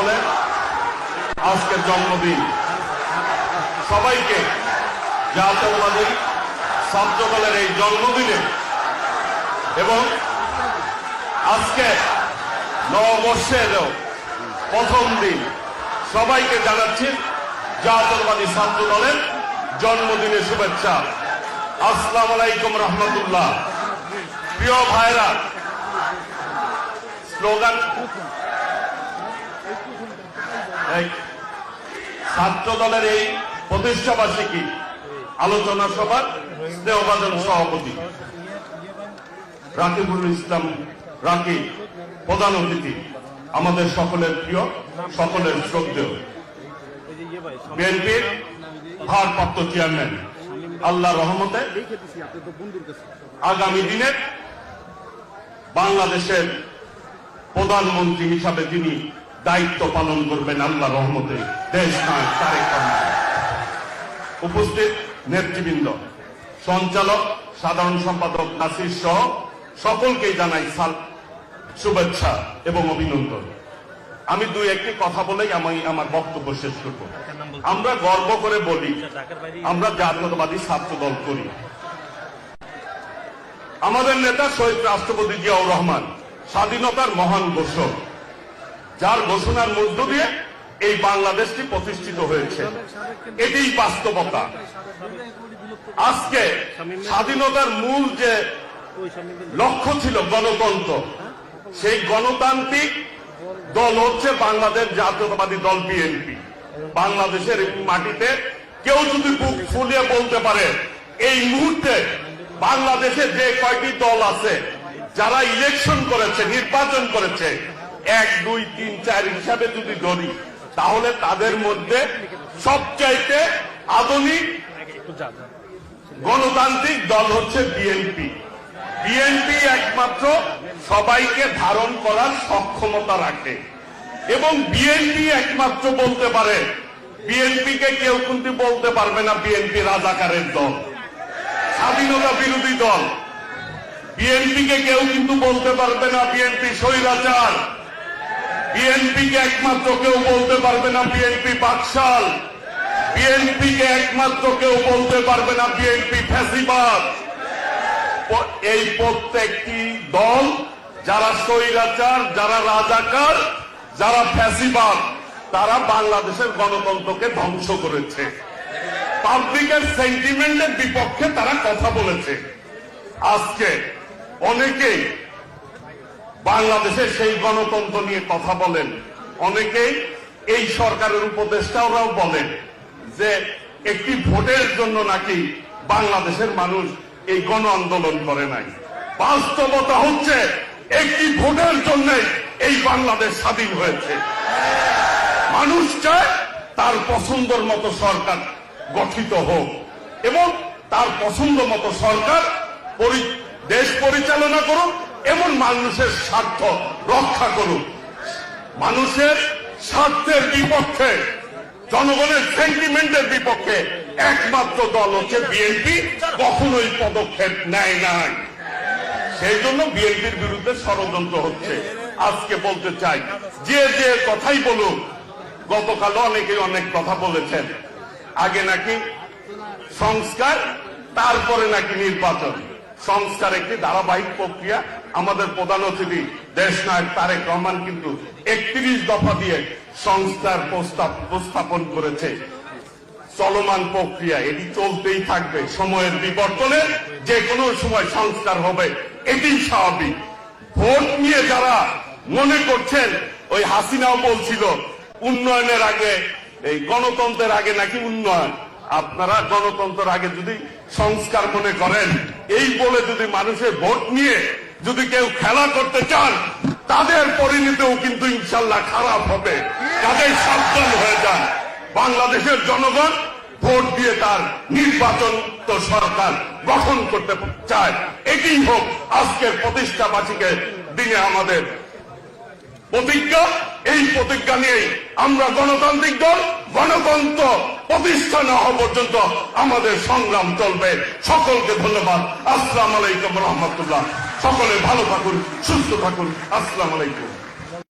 দলের আজকের জন্মদিন। সবাইকে জাতীয়বাদী ছাত্র দলের এই জন্মদিনে। এবং আজকে নববর্ষেরও প্রথম দিন। সবাইকে জানাচ্ছি জাতীয়বাদী ছাত্র দলের জন্মদিনের শুভেচ্ছা। আসসালাম আলাইকুম রহমতুল্লাহ। প্রিয় ভাইরা, স্লোগান ছাত্র দলের এই প্রতিষ্ঠা বার্ষিকী আলোচনা সভার স্নেহভাজন সভাপতি রাকিবুল ইসলাম রাকি প্রধান অতিথি আমাদের সকলের প্রিয়, সকলের শ্রদ্ধেয়। বিএনপির ভারপ্রাপ্ত চেয়ারম্যান আল্লাহ রহমতে আগামী দিনে বাংলাদেশের প্রধানমন্ত্রী হিসাবে যিনি দায়িত্ব পালন করবেন আল্লাহ রহমতে। দেশ। উপস্থিত নেতৃবৃন্দ, সঞ্চালক, সাধারণ সম্পাদক নাসির সহ সকলকেই জানাই শুভেচ্ছা এবং অভিনন্দন। আমি দুই একটি কথা বলেই আমি আমার বক্তব্য শেষ করব। আমরা গর্ব করে বলি, আমরা জাতীয়তাবাদী ছাত্র দল করি। আমাদের নেতা শহীদ রাষ্ট্রপতি জিয়াউর রহমান স্বাধীনতার মহান ঘোষক। যার ঘোষণার মধ্য দিয়ে এই বাংলাদেশটি প্রতিষ্ঠিত হয়েছে। এটিই বাস্তবতা। আজকে স্বাধীনতার মূল যে লক্ষ্য ছিল গণতন্ত্র, সেই গণতান্ত্রিক দল হচ্ছে বাংলাদেশ জাতীয়তাবাদী দল বিএনপি। বাংলাদেশের মাটিতে কেউ যদি বুক ফুলিয়ে বলতে পারে, এই মুহূর্তে বাংলাদেশে যে কয়টি দল আছে, যারা ইলেকশন করেছে, নির্বাচন করেছে এক, দুই, তিন, চার হিসাবে যদি ধরি, তাহলে তাদের মধ্যে সবচাইতে আধুনিক গণতান্ত্রিক দল হচ্ছে বিএনপি। বিএনপি একমাত্র সবাইকে ধারণ করার সক্ষমতা রাখে। এবং বিএনপি একমাত্র বলতে পারে, বিএনপিকে কেউ কিন্তু বলতে পারবে না বিএনপি রাজাকারের দল, স্বাধীনতা বিরোধী দল। বিএনপিকে কেউ কিন্তু বলতে পারবে না বিএনপি স্বৈরাচার। বিএনপিকে একমাত্র কেউ বলতে পারবে না বিএনপি বাকশাল। বিএনপিকে একমাত্র কেউ বলতে পারবে না বিএনপি ফ্যাসিবাদ। এই প্রত্যেকটি দল যারা স্বৈরাচার, যারা রাজাকার, যারা ফ্যাসিবাদ, তারা বাংলাদেশের গণতন্ত্রকে ধ্বংস করেছে। পাবলিকের সেন্টিমেন্টের বিপক্ষে তারা কথা বলেছে। আজকে অনেকেই বাংলাদেশের সেই গণতন্ত্র নিয়ে কথা বলেন। অনেকেই এই সরকারের উপদেষ্টারাও বলেন যে একটি ভোটের জন্য নাকি বাংলাদেশের মানুষ এই গণ আন্দোলন করে নাই। বাস্তবতা হচ্ছে একটি ভোটের জন্য এই বাংলাদেশ স্বাধীন হয়েছে। মানুষ চায় তার পছন্দর মতো সরকার গঠিত হোক এবং তার পছন্দ মতো সরকার পরি- দেশ পরিচালনা করুক এবং মানুষের স্বার্থ রক্ষা করুক মানুষের স্বার্থের বিপক্ষে, জনগণের সেন্টিমেন্টের বিপক্ষে একমাত্র দল হচ্ছে বিএনপি কখনোই পদক্ষেপ নেয় নাই। সেই জন্য বিএনপির বিরুদ্ধে ষড়যন্ত্র হচ্ছে। আজকে বলতে চাই, যে যে কথাই বলুক, গতকাল অনেকে অনেক কথা বলেছেন। আগে নাকি সংস্কার, তারপরে নাকি নির্বাচন। সংস্কার একটি ধারাবাহিক প্রক্রিয়া। আমাদের প্রধান অতিথি দেশ নায়ক তারেক রহমান কিন্তু একত্রিশ দফা দিয়ে সংস্কার প্রস্তাব উপস্থাপন করেছে। চলমান প্রক্রিয়া, এটি চলতেই থাকবে। সময়ের বিবর্তনে যে কোনো সময় সংস্কার হবে এটি স্বাভাবিক। ভোট নিয়ে যারা মনে করছেন, ওই হাসিনাও বলছিল, উন্নয়নের আগে, এই গণতন্ত্রের আগে নাকি উন্নয়ন? আপনারা গণতন্ত্রের আগে যদি সংস্কার মনে করেন। এই বলে যদি মানুষের ভোট নিয়ে যদি কেউ খেলা করতে চান, তাদের পরিণতিও কিন্তু ইনশাল্লাহ খারাপ হবে। তাদের সাবধান হয়ে যান। বাংলাদেশের জনগণ ভোট দিয়ে তার নির্বাচন তো সরকার গঠন করতে চায়। এটি হোক আজকের প্রতিষ্ঠাবাসীকে দিনে আমাদের প্রতিজ্ঞা। এই প্রতিজ্ঞা নিয়েই আমরা গণতান্ত্রিক দল, গণতন্ত্র প্রতিষ্ঠা না হওয়া পর্যন্ত আমাদের সংগ্রাম চলবে। সকলকে ধন্যবাদ। আসসালাম আলাইকুম রহমতুল্লাহ। সকলে ভালো থাকুন, সুস্থ থাকুন। আসসালাম আলাইকুম।